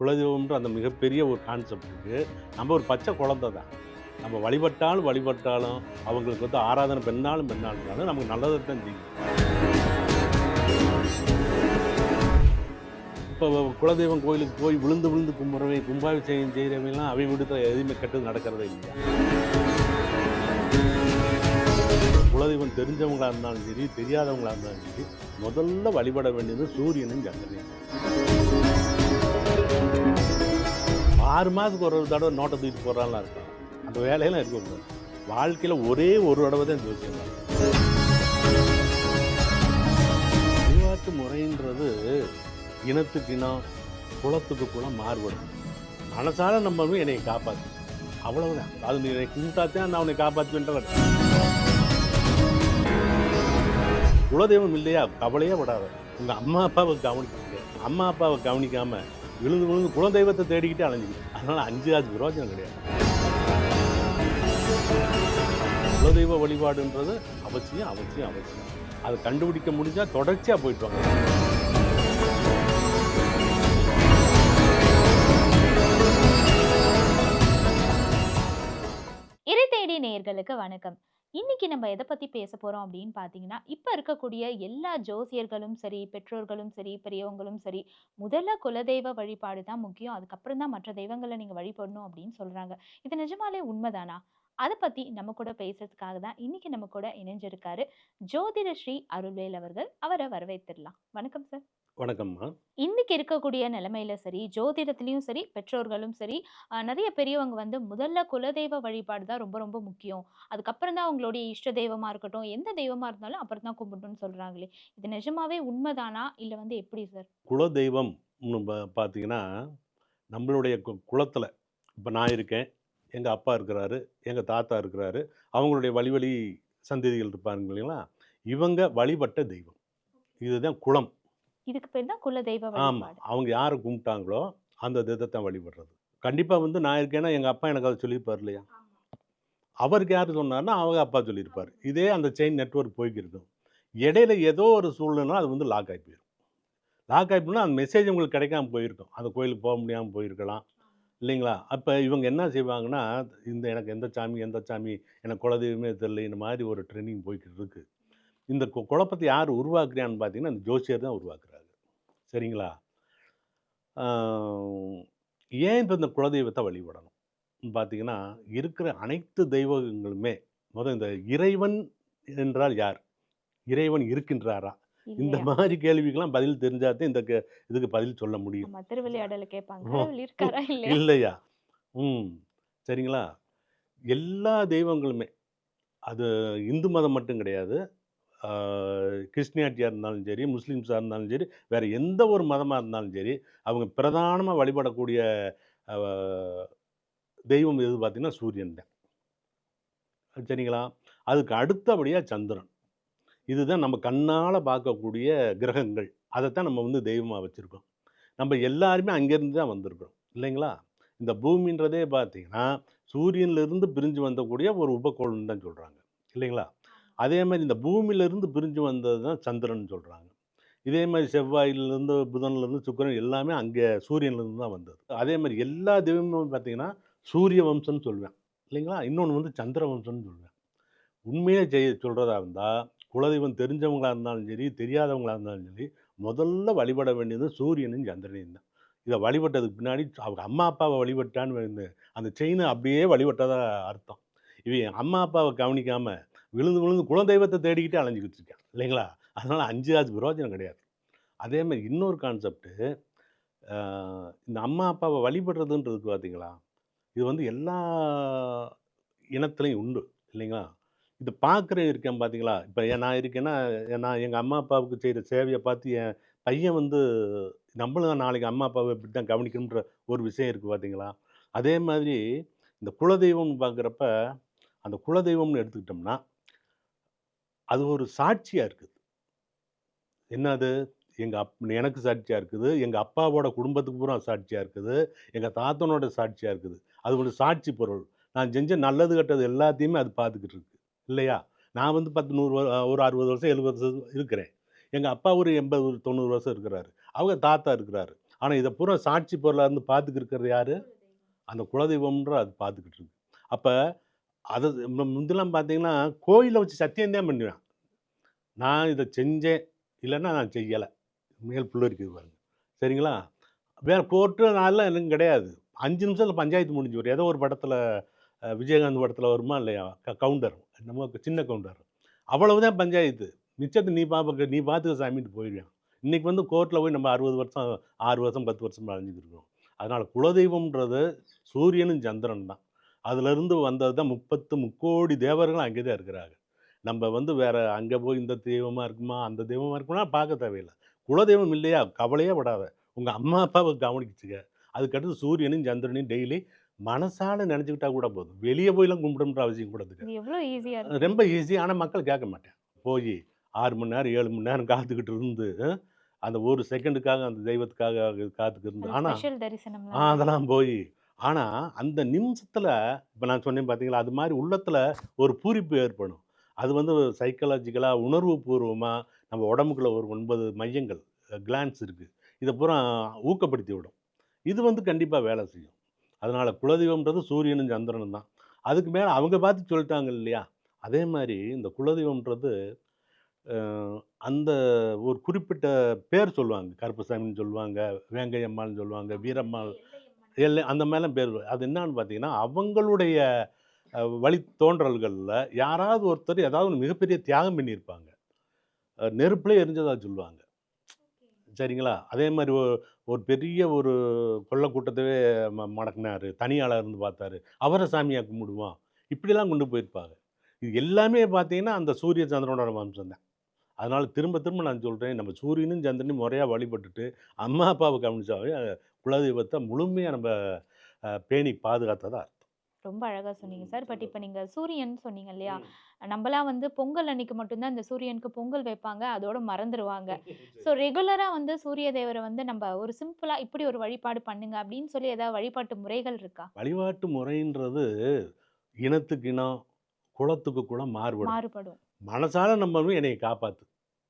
குலதெய்வம்ன்ற அந்த மிகப்பெரிய ஒரு கான்செப்ட் இருக்குது நம்ம ஒரு பச்சை குழந்தை தான். நம்ம வழிபட்டாலும் வழிபட்டாலும் அவங்களுக்கு வந்து ஆராதனை பெண்ணாலும் பெண்ணாலும் நமக்கு நல்லதை தான் செய்யும். இப்போ குலதெய்வம் கோயிலுக்கு போய் விழுந்து விழுந்து கும்புறவை கும்பாபிஷேகம் செய்கிறவங்கலாம் அவை விடுத்த எதுவுமே கெட்டது நடக்கிறதே இல்லை குலதெய்வம் தெரிஞ்சவங்களாக இருந்தாலும் சரி தெரியாதவங்களாக இருந்தாலும் சரி முதல்ல வழிபட வேண்டியது சூரியனும் சந்திரனையும் ஆறு மாதத்துக்கு ஒரு தடவை நோட்டை தூக்கிட்டு போகிறான்லாம் இருக்கும் அந்த வேலையெல்லாம் இருக்கக்கூடாது வாழ்க்கையில் ஒரே ஒரு தடவை தான் ஜோசியம் வழிபாட்டு முறைன்றது இனத்துக்கு இனம் குலத்துக்கு குளம் மாறுபடும். மனசால நம்ம என்னை காப்பாற்று அவ்வளவுதான். அது நீ என்னை கும்பிட்டாத்தான் நான் உன்னை காப்பாற்றுவேன்றவர் குலதெய்வம் இல்லையா? கவலையே விடாத உங்கள் அம்மா அப்பாவை கவனிக்க அம்மா அப்பாவை கவனிக்காமல் விழுந்து விழுந்து குலதெய்வத்தை தேடிக்கிட்டு அலைஞ்சிக்கிட்டு அதனால அஞ்சு ஆச்சு பிரோஜனம் கிடையாது. குலதெய்வ வழிபாடுன்றது அவசியம் அவசியம் அவசியம். அதை கண்டுபிடிக்க முடிஞ்சா தொடர்ச்சியா போயிட்டு வாங்க. இறை தேடி நேயர்களுக்கு வணக்கம். இன்றைக்கி நம்ம எதை பற்றி பேச போகிறோம் அப்படின்னு பார்த்தீங்கன்னா இப்போ இருக்கக்கூடிய எல்லா ஜோசியர்களும் சரி பெற்றோர்களும் சரி பெரியவங்களும் சரி முதல்ல குலதெய்வ வழிபாடு தான் முக்கியம். அதுக்கப்புறம் தான் மற்ற தெய்வங்களை நீங்கள் வழிபடணும் அப்படின்னு சொல்கிறாங்க இது நிஜமாலே உண்மைதானா? அதை பற்றி நம்ம கூட பேசுறதுக்காக தான் இன்னைக்கு நம்ம கூட இணைஞ்சிருக்காரு ஜோதிட ஸ்ரீ அருள்வேல் அவர்கள். அவரை வரவேற்றிடலாம் வணக்கம் சார். வணக்கம்மா. இன்னைக்கு இருக்கக்கூடிய நிலைமையில சரி ஜோதிடத்திலயும் சரி பெற்றோர்களும் சரி அஹ், நிறைய பெரியவங்க வந்து முதல்ல குலதெய்வ வழிபாடு தான் ரொம்ப ரொம்ப முக்கியம். அதுக்கப்புறம் தான் அவங்களுடைய இஷ்ட தெய்வமா இருக்கட்டும் எந்த தெய்வமா இருந்தாலும் அப்புறம் தான் கும்பிடணும்னு சொல்றாங்களே. இது நிஜமாவே உண்மைதானா? இல்ல வந்து எப்படி சார்? குலதெய்வம் பார்த்தீங்கன்னா நம்மளுடைய கு குலத்தில் இப்போ நான் இருக்கேன் எங்கள் அப்பா இருக்கிறாரு எங்கள் தாத்தா இருக்கிறாரு அவங்களுடைய வழி வழி சந்ததிகள் இருப்பாங்க இல்லைங்களா? இவங்க வழிபட்ட தெய்வம். இதுதான் குலம் இதுக்கு பேர் தான் குலதெய்வ ஆமாம் வழிபாடு. அவங்க யாரை கும்பிட்டாங்களோ அந்த தெய்வத்தை வழிபடுறது. கண்டிப்பாக வந்து நான் இருக்கேன்னா எங்கள் அப்பா எனக்கு அதை சொல்லியிருப்பார் இல்லையா? அவருக்கு யார் சொன்னார்னா அவங்க அப்பா சொல்லியிருப்பார். இதே அந்த செயின் நெட்வொர்க் போய்க்கிருக்கும். இடையில ஏதோ ஒரு சூழ்நிலை அது வந்து லாக் ஆகி போயிடும் லாக் ஆகி போனால் அந்த மெசேஜ் உங்களுக்கு கிடைக்காம போயிருக்கும். அந்த கோயிலுக்கு போக முடியாமல் போயிருக்கலாம். இல்லைங்களா? அப்போ இவங்க என்ன செய்வாங்கன்னா இந்த எனக்கு எந்த சாமி எந்த சாமி எனக்கு குலதெய்வமே தெரியல இந்த மாதிரி ஒரு ட்ரெயினிங் போய்கிட்டு இருக்கு. இந்த குழப்பத்தை யார் உருவாக்குறான்னு பார்த்தீங்கன்னா அந்த ஜோசியர் தான் உருவாக்குறாரு. சரிங்களா? ஏன் இப்போ இந்த குலதெய்வத்தை வழிபடணும்? பார்த்தீங்கன்னா இருக்கிற அனைத்து தெய்வங்களுமே முதல் இந்த இறைவன் என்றால் யார்? இறைவன் இருக்கின்றாரா? இந்த மாதிரி கேள்விக்கெல்லாம் பதில் தெரிஞ்சாதான் இந்த இதுக்கு பதில் சொல்ல முடியும். திருவிளையாடல கேட்பாங்க. இல்லையா? ம் சரிங்களா? எல்லா தெய்வங்களுமே அது இந்து மதம் மட்டும் கிடையாது. கிறிஸ்டியானிட்டியாக இருந்தாலும் சரி முஸ்லீம்ஸாக இருந்தாலும் சரி வேறு எந்த ஒரு மதமாக இருந்தாலும் சரி அவங்க பிரதானமாக வழிபடக்கூடிய தெய்வம் எது பார்த்திங்கன்னா சூரியன் தான். சரிங்களா? அதுக்கு அடுத்தபடியாக சந்திரன். இதுதான் நம்ம கண்ணால் பார்க்கக்கூடிய கிரகங்கள். அதைத்தான் நம்ம வந்து தெய்வமாக வச்சுருக்கோம். நம்ம எல்லாருமே அங்கேருந்து தான் வந்திருக்கிறோம். இல்லைங்களா? இந்த பூமின்றதே பார்த்தீங்கன்னா சூரியன்லேருந்து பிரிஞ்சு வந்தக்கூடிய ஒரு உபகோள்னு தான் சொல்கிறாங்க இல்லைங்களா? அதே மாதிரி இந்த பூமியிலேருந்து பிரிஞ்சு வந்தது தான் சந்திரன் சொல்கிறாங்க இதே மாதிரி செவ்வாயிலிருந்து புதன்லேருந்து சுக்கிரன் எல்லாமே அங்கே சூரியன்லேருந்து தான் வந்தது. அதே மாதிரி எல்லா தெய்வமும் பார்த்திங்கன்னா சூரிய வம்சம்னு சொல்லுவேன் இல்லைங்களா? இன்னொன்று வந்து சந்திர வம்சம்னு சொல்லுவேன் உண்மையே செய்ய சொல்கிறதா இருந்தால் குலதெய்வம் தெரிஞ்சவங்களாக இருந்தாலும் சரி தெரியாதவங்களாக இருந்தாலும் சரி முதல்ல வழிபட வேண்டியது சூரியனும் சந்திரனையும் தான். இதை வழிபட்டதுக்கு பின்னாடி அவங்க அம்மா அப்பாவை வழிபட்டான்னு அந்த செயினை அப்படியே வழிபட்டதா அர்த்தம். இவன் அம்மா அப்பாவை கவனிக்காமல் விழுந்து விழுந்து குலதெய்வத்தை தேடிக்கிட்டே அலைஞ்சிக்கிட்டு இருக்கேன். இல்லைங்களா? அதனால் அஞ்சு ஆச்சு பிரயோஜனம் கிடையாது. அதே மாதிரி இன்னொரு கான்செப்ட்டு இந்த அம்மா அப்பாவை வழிபடுறதுன்றது பார்த்தீங்களா இது வந்து எல்லா இனத்துலையும் உண்டு. இல்லைங்களா? இது பார்க்குற இருக்கேன் பார்த்தீங்களா இப்போ நான் இருக்கேன்னா நான் எங்கள் அம்மா அப்பாவுக்கு செய்கிற சேவையை பார்த்து என் பையன் வந்து நம்மளும் நாளைக்கு அம்மா அப்பாவை இப்படி தான் கவனிக்கணுன்ற ஒரு விஷயம் இருக்குது பார்த்தீங்களா அதே மாதிரி இந்த குலதெய்வம்னு பார்க்குறப்ப அந்த குலதெய்வம்னு எடுத்துக்கிட்டோம்னா அது ஒரு சாட்சியாக இருக்குது. என்னது? எங்கள் அப் எனக்கு சாட்சியாக இருக்குது. எங்கள் அப்பாவோட குடும்பத்துக்கு பூரா சாட்சியாக இருக்குது. எங்கள் தாத்தனோட சாட்சியாக இருக்குது. அது ஒரு சாட்சி பொருள். நான் செஞ்ச நல்லது கெட்டது எல்லாத்தையுமே அது பார்த்துக்கிட்டு இருக்கு. இல்லையா? நான் வந்து பத்து நூறு ஒரு அறுபது வருஷம் எழுபது வருஷம் இருக்கிறேன். எங்கள் அப்பா ஒரு எண்பது ஒரு தொண்ணூறு வருஷம் இருக்கிறாரு. அவங்க தாத்தா இருக்கிறாரு. ஆனால் இதை பூரா சாட்சி பொருளாக இருந்து பார்த்துக்கிட்டு இருக்கிறது யார்? அந்த குலதெய்வம்ன்ற அது பார்த்துக்கிட்டு இருக்கு. அப்போ அது மு- முந்தெல்லாம் பார்த்தீங்கன்னா கோயிலை வச்சு சத்தியம்தான் பண்ணுவேன் நான் இதை செஞ்சேன். இல்லைன்னா நான் செய்யலை. மேல் புள்ள இருக்குது பாருங்க. சரிங்களா? வேறு கோர்ட்டு நாளெலாம் எனக்கு கிடையாது. அஞ்சு நிமிஷத்தில் பஞ்சாயத்து முடிஞ்சு வரும். ஏதோ ஒரு படத்தில் விஜயகாந்த் படத்தில் வருமா இல்லையா? கவுண்டர். நம்ம சின்ன கவுண்டர். அவ்வளவுதான் பஞ்சாயத்து. மிச்சத்தை நீ பார்ப்ப நீ பார்த்துக்க சாமிட்டு போயிடுவேன் இன்றைக்கி வந்து கோர்ட்டில் போய் நம்ம அறுபது வருஷம் ஆறு வருஷம் பத்து வருஷம் அழிஞ்சிட்டு இருக்கோம். அதனால் குலதெய்வம்ன்றது சூரியனும் சந்திரன் தான். அதுலேருந்து வந்தது தான் முப்பத்து முக்கோடி தேவர்கள் அங்கே தான் இருக்கிறாங்க. நம்ம வந்து வேற அங்கே போய் இந்த தெய்வமாக இருக்குமா அந்த தெய்வமாக இருக்குமா பார்க்க தேவையில்லை. குலதெய்வம் இல்லையா? கவலையே படாத. உங்கள் அம்மா அப்பாவை கவனிச்சுக்க. அதுக்கடுத்து சூரியனும் சந்திரனையும் டெய்லி மனசால நினச்சிக்கிட்டா கூட போதும். வெளியே போயெல்லாம் கும்பிடுன்ற அவசியம் கூட இருக்கு. ரொம்ப ஈஸி ஆனால் மக்கள் கேட்க மாட்டேன் போய் ஆறு மணி நேரம் ஏழு மணி நேரம் காத்துக்கிட்டு இருந்து அந்த ஒரு செகண்டுக்காக அந்த தெய்வத்துக்காக காத்துக்கிட்டு இருந்து. ஆனால் அதெல்லாம் போய் ஆனால் அந்த நிமிஷத்தில் இப்போ நான் சொன்னேன் பார்த்தீங்களா அது மாதிரி உள்ளத்தில் ஒரு பூரிப்பு ஏற்படும். அது வந்து சைக்காலஜிக்கலாக உணர்வு பூர்வமாக நம்ம உடம்புக்குள்ள ஒரு ஒன்பது மையங்கள் கிளான்ஸ் இருக்குது இதை பூரா ஊக்கப்படுத்தி விடும். இது வந்து கண்டிப்பாக வேலை செய்யும். அதனால் குலதெய்வம்ன்றது சூரியனும் சந்திரனும் தான். அதுக்கு மேலே அவங்க பார்த்து சொல்லிட்டாங்க இல்லையா? அதே மாதிரி இந்த குலதெய்வம்ன்றது அந்த ஒரு குறிப்பிட்ட பேர் சொல்லுவாங்க. கருப்பசாமின்னு சொல்லுவாங்க வேங்கையம்மாள்னு சொல்லுவாங்க வீரம்மாள் எல்லை அந்த மேலே பேர் அது என்னன்னு பார்த்தீங்கன்னா அவங்களுடைய வழி தோன்றல்களில் யாராவது ஒருத்தர் ஏதாவது ஒரு மிகப்பெரிய தியாகம் பண்ணியிருப்பாங்க. நெருப்பிலே எரிஞ்சதாக எரிஞ்சதா சொல்லுவாங்க. சரிங்களா? அதே மாதிரி ஒரு ஒரு பெரிய ஒரு கொள்ள கூட்டத்தவே ம தனியாளாக இருந்து பார்த்தாரு அவரை சாமியாக கும்பிடுவோம் இப்படிலாம் கொண்டு போயிருப்பாங்க. இது எல்லாமே பார்த்தீங்கன்னா அந்த சூரிய சந்திரனோட வம்சம் தான் அதனால் திரும்ப திரும்ப நான் சொல்கிறேன் நம்ம சூரியனும் சந்திரனையும் முறையாக வழிபட்டுட்டு அம்மா அப்பாவை கவனிச்சாவே குலதெய்வத்தை முழுமையாக நம்ம பேணி பாதுகாத்ததா அர்த்தம். ரொம்ப அழகா சொன்னீங்க சார். பட் இப்போ நீங்க சூரியன் சொன்னீங்க இல்லையா நம்மலாம் வந்து பொங்கல் அன்னைக்கு மட்டும்தான் இந்த சூரியனுக்கு பொங்கல் வைப்பாங்க அதோட மறந்துடுவாங்க ஸோ ரெகுலரா வந்து சூரிய தேவரை வந்து நம்ம ஒரு சிம்பிளா இப்படி ஒரு வழிபாடு பண்ணுங்க அப்படின்னு சொல்லி ஏதாவது வழிபாட்டு முறைகள் இருக்கா? வழிபாட்டு முறைன்றது இனத்துக்கு இனம் குலத்துக்கு குலம் மாறுபடும். மாறுபடும். மனசால நம்ம என்னை காப்பாத்து.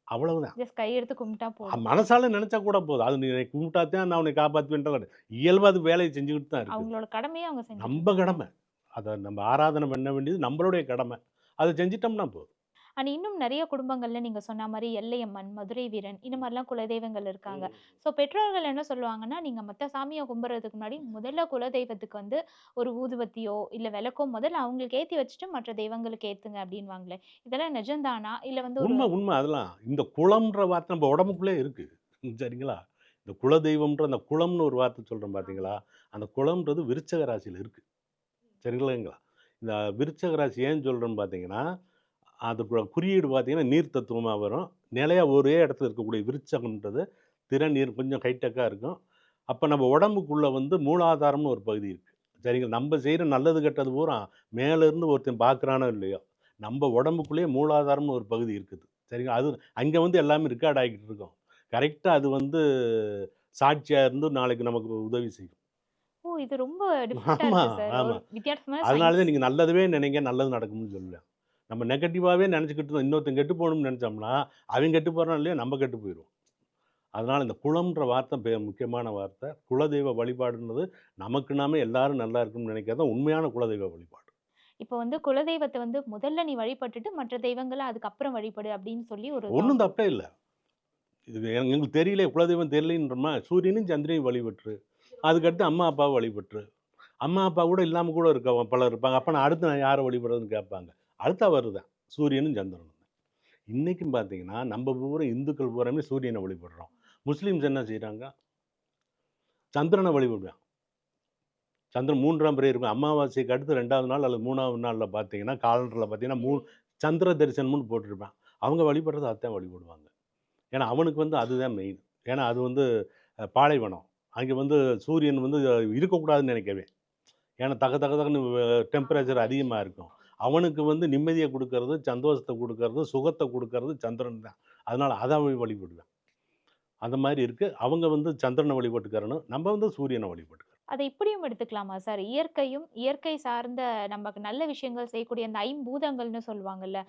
அவ்வளவுதான். கையெடுத்து கும்பிட்டா போதும். மனசால நினைச்சா கூட போதும். அது நீ என்னை கும்பிட்டாத்தான் நான் உன்னை காப்பாற்றுவேன்ற இயல்பு அது வேலையை செஞ்சுக்கிட்டு தான் இருக்கு. அவங்களோட கடமையை அவங்க நம்ம கடமை. அதை நம்ம ஆராதனை பண்ண வேண்டியது நம்மளுடைய கடமை. அதை செஞ்சிட்டோம்னா போதும். அண்ட் இன்னும் நிறைய குடும்பங்கள்ல நீங்க சொன்ன மாதிரி எல்லையம்மன் மதுரை வீரன் இந்த மாதிரிலாம் குலதெய்வங்கள் இருக்காங்க. ஸோ பெற்றோர்கள் என்ன சொல்லுவாங்கன்னா நீங்க மற்ற சாமியை கும்பிட்றதுக்கு முன்னாடி முதல்ல குலதெய்வத்துக்கு வந்து ஒரு ஊதுவத்தியோ இல்ல விளக்கோ முதல்ல அவங்களுக்கு ஏத்தி வச்சுட்டு மற்ற தெய்வங்களுக்கு ஏத்துங்க அப்படின்வாங்களே. இதெல்லாம் நிஜம்தானா இல்ல வந்து உண்மை உண்மை. அதெல்லாம் இந்த குளம்ன்ற வார்த்தை நம்ம உடம்புக்குள்ளே இருக்கு. சரிங்களா? இந்த குலதெய்வம்ன்ற அந்த குளம்னு ஒரு வார்த்தை சொல்கிறோம் பார்த்தீங்களா அந்த குளம்ன்றது விருச்சக ராசியில் இருக்கு. சரிங்களா? இந்த விருச்சக ராசி ஏன் சொல்கிறோன்னு பார்த்தீங்கன்னா அது குறியீடு பார்த்தீங்கன்னா நீர் தத்துவமாக வரும். நிலையாக ஒரே இடத்துல இருக்கக்கூடிய விருச்சகம்ன்றது திற நீர் கொஞ்சம் ஹைடெக்காக இருக்கும். அப்போ நம்ம உடம்புக்குள்ளே வந்து மூலாதாரம்னு ஒரு பகுதி இருக்குது சரிங்களா? நம்ம செய்கிற நல்லது கெட்டது பூரா மேலேருந்து ஒருத்தன் பார்க்குறானோ இல்லையோ நம்ம உடம்புக்குள்ளேயே மூலாதாரம்னு ஒரு பகுதி இருக்குது. சரிங்களா? அது அங்கே வந்து எல்லாமே ரெக்கார்ட் ஆகிக்கிட்டு இருக்கோம். கரெக்டாக அது வந்து சாட்சியாக இருந்து நாளைக்கு நமக்கு உதவி செய்யும். ஓ! இது ரொம்ப டிஃப்ரெண்டா ஆமா, இருக்கு சார். ஒரு ஆமா. வித்தியாசமான அதனால தான். நீங்கள் நல்லதுவே நினைங்க நல்லது நடக்கும்னு சொல்லுவேன் நம்ம நெகட்டிவாகவே நினச்சிக்கிட்டு இருந்தோம். இன்னொருத்தன் கெட்டு போகணும்னு நினச்சோம்னா அவன் கெட்டு போகிறான் இல்லையா நம்ம கெட்டு போயிடுவோம் அதனால் இந்த குளம்ன்ற வார்த்தை பெ முக்கியமான வார்த்தை. குலதெய்வ வழிபாடுன்றது நமக்கு நாம எல்லாரும் நல்லா இருக்கணும்னு நினைக்கிறது உண்மையான குலதெய்வ வழிபாடு. இப்போ வந்து குலதெய்வத்தை வந்து முதல்ல நீ வழிபட்டுட்டு மற்ற தெய்வங்களை அதுக்கப்புறம் வழிபடு அப்படின்னு சொல்லி ஒரு ஒன்றும். தப்பே இல்லை. இது எங்க- எங்களுக்கு தெரியல குலதெய்வம் தெரியலன்றமா சூரியனும் சந்திரனையும் வழிபட்டுரு. அதுக்கடுத்து அம்மா அப்பாவை வழிபட்டுரு. அம்மா அப்பா கூட இல்லாமல் கூட இருக்க பலர் இருப்பாங்க. அப்போ நான் அடுத்து நான் யாரை வழிபடுறதுன்னு கேட்பாங்க. அடுத்த வருதான் சூரியனும் சந்திரனும். இன்றைக்கும் பார்த்தீங்கன்னா நம்ம பூரா இந்துக்கள் பூராமே சூரியனை வழிபடுறோம். முஸ்லீம்ஸ் என்ன செய்கிறாங்க சந்திரனை வழிபடுவாங்க சந்திரன் மூன்றாம் பிறை இருக்கும். அமாவாசைக்கு அடுத்து ரெண்டாவது நாள் அல்லது மூணாவது நாளில் பார்த்தீங்கன்னா காலண்டரில் பார்த்தீங்கன்னா மூ சந்திர தரிசனம்னு போட்டிருப்பேன் அவங்க வழிபடுறது அதான் வழிபடுவாங்க. ஏன்னா அவனுக்கு வந்து அதுதான் மெயின் ஏன்னா அது வந்து பாலைவனம். அங்கே வந்து சூரியன் வந்து இருக்கக்கூடாதுன்னு நினைக்கவே. ஏன்னா தக தக தகன்னு டெம்பரேச்சர் அதிகமாக இருக்கும். அவனுக்கு வந்து நிம்மதியை கொடுக்கறது சந்தோஷத்தை கொடுக்கறது சுகத்தை கொடுக்கறது சந்திரன் தான். அதனால் அதை வழிபடுவேன். அந்த மாதிரி இருக்குது அவங்க வந்து சந்திரனை வழிபட்டுக்கிறணும். நம்ம வந்து சூரியனை வழிபட்டுக்கிறோம். அதை இப்படியும் எடுத்துக்கலாமா சார்? இயற்கையும் இயற்கை சார்ந்த நமக்கு நல்ல விஷயங்கள் செய்யக்கூடிய அந்த ஐம்பூதங்கள்னு சொல்லுவாங்கல்ல.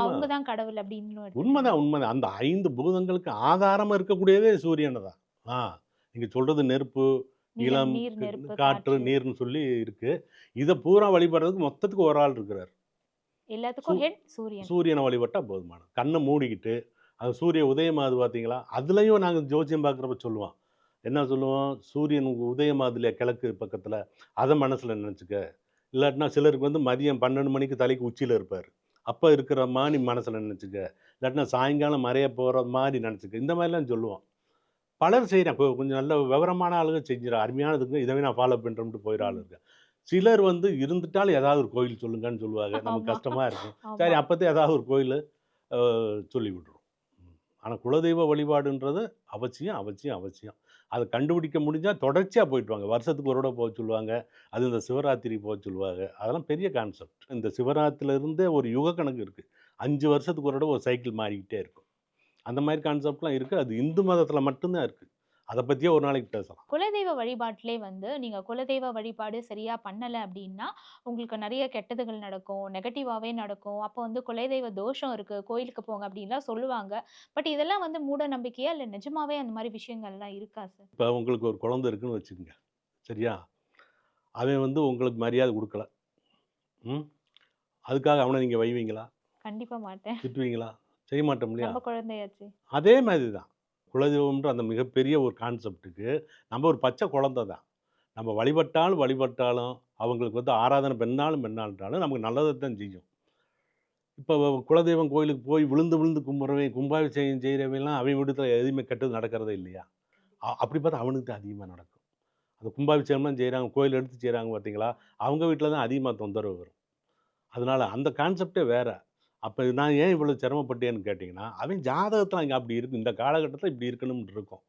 அவங்க தான் கடவுள் அப்படின்னு? உண்மைதான் உண்மைதான். அந்த ஐந்து பூதங்களுக்கு ஆதாரமாக இருக்கக்கூடியதே சூரியனை தான். ஆ நீங்க சொல்றது நெருப்பு, நெருப்பு, காற்று. நீர்ன்னு சொல்லி இருக்கு. இத பூரா வழிபடுறதுக்கு மொத்தத்துக்கு ஒரு ஆள் இருக்கிறார். எல்லாத்துக்கும் ஹெட் சூரியன். சூரியன வழிபட்டா போதுமானது. கண்ண மூடிக்கிட்டு, அது சூரிய உதயமாகுது பார்த்தீங்களா? அதுலயும் நாங்க ஜோசியம் பார்க்குறப்ப சொல்லுவோம். என்ன சொல்லுவோம்? "சூரியன் உதயமாகுது இல்லையா கிழக்கு பக்கத்துல, அத மனசுல நெனச்சுக்க." இல்லாட்டினா சிலருக்கு வந்து மதியம் 12 மணிக்கு தலைக்கு உச்சியில இருப்பாரு. அப்ப இருக்கிற மாரி மனசுல நெனச்சுக்க. இல்லாட்டினா சாயங்காலம் மறைய போற மாரி நெனச்சுக்க. இந்த மாரிலாம் சொல்லுவோம். பலர். இப்போ கொஞ்சம் நல்ல விவரமான ஆளுங்க செஞ்சுறா அருமையானதுங்க. இதவே நான் ஃபாலோ பண்றேன்ட்டு போயிற ஆள் ம். இருக்காங்க. சிலர் வந்து இருந்துட்டாலும் ஏதாவது ஒரு கோயில் சொல்லுங்கன்னு சொல்லுவாங்க. நமக்கு ஆமா. கஷ்டமா இருக்கும். சரி அப்பத்தே ஏதாவது ஒரு கோயிலு அ சொல்லி விட்டுருவோம். ம். ஆனா குலதெய்வ வழிபாடுன்றது அவசியம், அவசியம், அவசியம். அத கண்டுபிடிக்க முடிஞ்சா தொடர்ச்சியா போயிட்டு வாங்க. வருஷத்துக்கு ஒரு தடவ போ சொல்லுவாங்க. அது இந்த சிவராத்திரி போ சொல்லுவாங்க. அதெல்லாம் பெரிய கான்செப்ட். இந்த சிவராத்திரில இருந்தே ஒரு யுக கணக்கு இருக்கு. 5 வருஷத்துக்கு ஒரு தடவ ஒரு சைக்கிள் மாறிக்கிட்டே இருக்கும். அந்த மாரி கான்செப்ட்லாம் இருக்கு. அது இந்து மதத்துல மட்டும் தான் இருக்கு. அத பத்தியே ஒரு நாளைக்கு பேசலாம். குலதெய்வ வழிபாட்டிலே வந்து நீங்க குலதெய்வ வழிபாடு சரியா பண்ணல அப்டின்னா, உங்களுக்கு நெறைய கெட்டதுகள் நடக்கும். நெகட்டிவாவே நடக்கும். அப்போ வந்து குலதெய்வ தோஷம் இருக்கு. கோயிலுக்கு போங்க அப்டின்லாம் சொல்லுவாங்க. பட் இதெல்லாம் வந்து மூட நம்பிக்கையா? இல்ல நிஜமாவே அந்த மாரி விஷயங்கள்லாம் இருக்கா சார்? இப்ப உங்களுக்கு ஒரு குழந்தை இருக்குன்னு வச்சுக்கங்க. சரியா? அவன் வந்து உங்களுக்கு மரியாதை குடுக்கல. ம். அதுக்காக அவன நீங்க வைவீங்களா? கண்டிப்பா மாட்டேன். திட்டுவீங்களா? செய்ய மாட்டோம் இல்லையா? குழந்தையாச்சே. அதே மாதிரி தான். குலதெய்வம்ன்ற அந்த மிகப்பெரிய ஒரு கான்செப்ட்டுக்கு நம்ம ஒரு பச்சை குழந்தை தான். நம்ம வழிபட்டாலும் வழிபட்டாலும் அவங்களுக்கு வந்து ஆராதனை பண்ணாலும் பண்ணாட்டாலும் நமக்கு நல்லத தான் செய்யும். இப்போ குலதெய்வம் கோயிலுக்கு போய் விழுந்து விழுந்து கும்பிட்றவன், கும்பாபிஷேகம் செய்றவன்லாம் அவன் வீட்டுல எதுவுமே கெட்டது நடக்கிறதே இல்லையா? அப்படி பார்த்தா அவனுக்கு தான் அதிகமா நடக்கும். அந்த கும்பாபிஷேகம்லாம் செய்றாங்க, கோயில் எடுத்து செய்றாங்க பார்த்தீங்களா? அவங்க வீட்ல தான் அதிகமா தொந்தரவு வரும். அதனால அந்த கான்செப்ட்டே வேற. அப்ப நான் ஏன் இவ்வளோ சிரமப்பட்டேன்னு கேட்டீங்கன்னா, அவன் ஜாதகத்துல அங்க அப்படி இருக்கு. இந்த காலகட்டத்துல இப்படி இருக்கணும்னு இருக்கும்.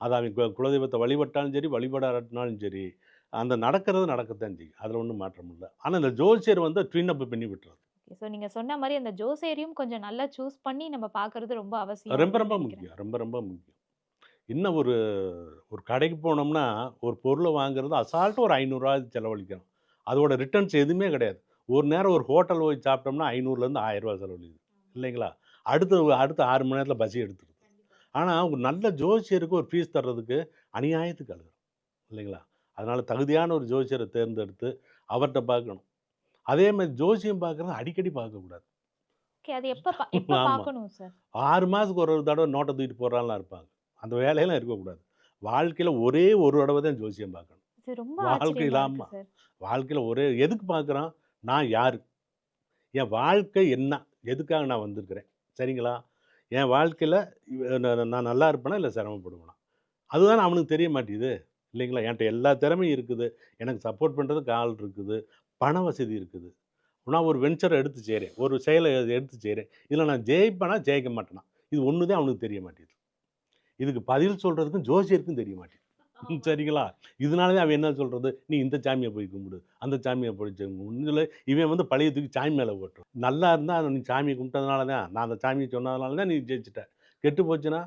அது அவன் குலதெய்வத்த வழிபட்டாலும் சரி, வழிபடாட்டினாலும் சரி, அந்த நடக்கிறது நடக்கத்தான் செய்யும். அதுல ஒண்ணும் மாற்றம் இல்ல. ஆனா இந்த ஜோசியர் வந்து ட்வின் அப் பண்ணி விட்டுறது. ஸோ நீங்க சொன்ன மாரி அந்த ஜோசியரையும் கொஞ்சம் நல்லா சூஸ் பண்ணி நம்ம பார்க்கறது ரொம்ப அவசியம் ரொம்ப ரொம்ப. முக்கியம். ரொம்ப ரொம்ப முக்கியம். இன்னும் ஒரு ஒரு கடைக்கு போனோம்னா, ஒரு பொருள வாங்குறது அசால்ட்டா ஒரு. 500 செலவழிக்கிறோம். அதோட ரிட்டர்ன்ஸ் எதுவுமே கிடையாது. ஒரு நேரம் ஒரு ஹோட்டல் போய் சாப்பிட்டோம்னா ரூ. 500லேருந்து ரூ. 1000 செலவழிக்குது. இல்லைங்களா? அடுத்து அடுத்த 6 மணி நேரத்துல பசி எடுத்துருது. ஆனா ஒரு நல்ல ஜோசியருக்கு ஒரு ஃபீஸ் தர்றதுக்கு அநியாயத்துக்கு அழுகுறோம். இல்லைங்களா? அதனால தகுதியான ஒரு ஜோசியர தேர்ந்தெடுத்து அவர்ட்ட பார்க்கணும். அதே மாரி ஜோசியம் பார்க்கறது அடிக்கடி பார்க்கக்கூடாது. சார்? 6 மாசத்துக்கு ஒரு தடவ நோட்ட தூக்கிட்டு போடுறவன்லாம் இருப்பாங்க. அந்த வேலையெல்லாம் இருக்கக்கூடாது. வாழ்க்கையில ஒரே ஒரு தடவ தான் ஜோசியம் பார்க்கணும். வாழ்க்கையில ஆச்சரியமா ஆமா. இருக்கு சார். வாழ்க்கையில ஒரே எதுக்கு பார்க்குறோம்? நான் யார் என் வாழ்க்கை என்ன? எதுக்காக நான் வந்திருக்கிறேன்? சரிங்களா? என் வாழ்க்கையில் நான் நான் நல்லா இருப்பேனா? இல்லை சிரமப்படுவேனா? அதுதான் அவனுக்கு தெரிய மாட்டேங்குது. இல்லைங்களா? என்கிட்ட எல்லா திறமையும் இருக்குது. எனக்கு சப்போர்ட் பண்ணுறதுக்கு ஆள் இருக்குது. பண வசதி இருக்குது. நான் ஒரு வெஞ்சரை எடுத்து செய்கிறேன் ஒரு செயலை எடுத்து செய்கிறேன் இதில் நான் ஜெயிப்பேனா? ஜெயிக்க மாட்டேனா? இது ஒன்று தான் அவனுக்கு தெரிய மாட்டேங்குது. இதுக்கு பதில் சொல்கிறதுக்கும் ஜோசியருக்கும் தெரிய மாட்டேங்குது. சரிங்களா? இதனால தான் அவன் என்ன சொல்றது? நீ இந்த சாமிய போய் கும்பிடு. அந்த சாமிய போய் சொல்லி இவன் வந்து பழிய தூக்கி சாமி மேல போட்டுறான். நல்லா இருந்தா நீ சாமிய கும்பிட்டதுனால தான், நான் அந்த சாமிய சொன்னதுனால தான் நீ ஜெயிச்சுட்ட. கெட்டு போச்சுன்னா?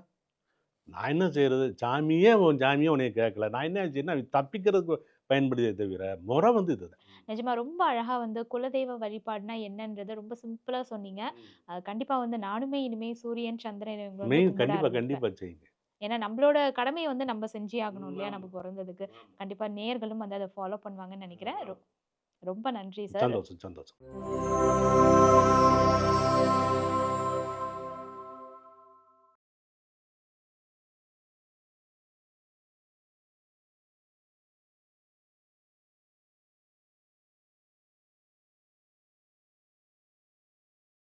நான் என்ன செய்றது? சாமியே உன் சாமியே உன்னைய கேட்கல. நான் என்ன செய்யணும்? அவன் தப்பிக்கிறதுக்கு பயன்படுதே தவிர, முறை வந்து இதுதான். நிஜமா ரொம்ப அழகா வந்து குலதெய்வ வழிபாடுனா என்னன்றத ரொம்ப சிம்பிளா சொன்னீங்க. அ கண்டிப்பா வந்து நானுமே இனிமே சூரியன், சந்திரன் இவங்கள வந்து மெயின் கும்பிட கண்டிப்பா, ஆரம்பிப்பேன். கண்டிப்பா செய்யுங்க. ஏன்னா நம்மளோட கடமைய வந்து நம்ம செஞ்சே ஆகணும் இல்லையா? நம்ம பொறந்ததுக்கு. கண்டிப்பா நேயர்களும் வந்து அத ஃபாலோ பண்ணுவாங்கன்னு நெனைக்கிறேன். ரொம்ப நன்றி சார். சந்தோஷம், சந்தோஷம்.